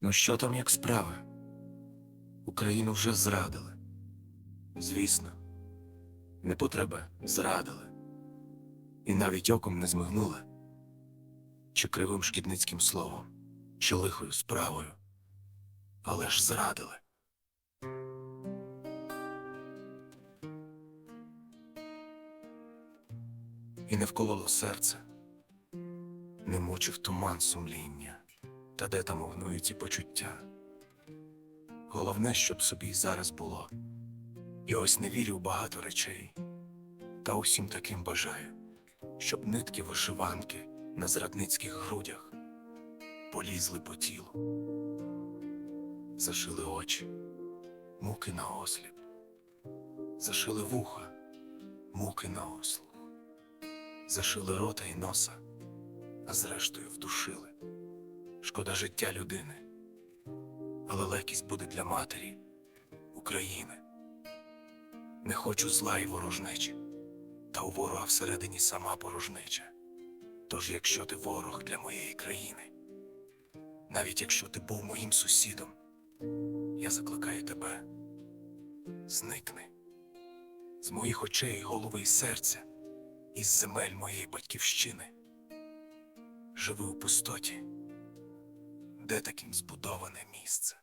Ну що там як справи? Україну вже зрадили. Звісно, не по зрадили. І навіть оком не змигнули. Чи кривим шкідницьким словом, чи лихою справою. Але ж зрадили. І не вкололо серце, не мучив туман сумління, та де там огнують ті почуття. Головне, щоб собі зараз було. І ось не вірю багато речей, та усім таким бажаю, щоб нитки вишиванки на зрадницьких грудях полізли по тілу, зашили очі, муки на осліп, зашили вуха, муки на ослух, зашили рота і носа, а зрештою вдушили. Шкода життя людини, але легкість буде для матері, України. Не хочу зла і ворожнечі, та у ворога всередині сама порожнеча. Тож, якщо ти ворог для моєї країни, навіть якщо ти був моїм сусідом, я закликаю тебе, зникни з моїх очей, голови і серця, із земель моєї батьківщини. Живи у пустоті, де таким збудоване місце.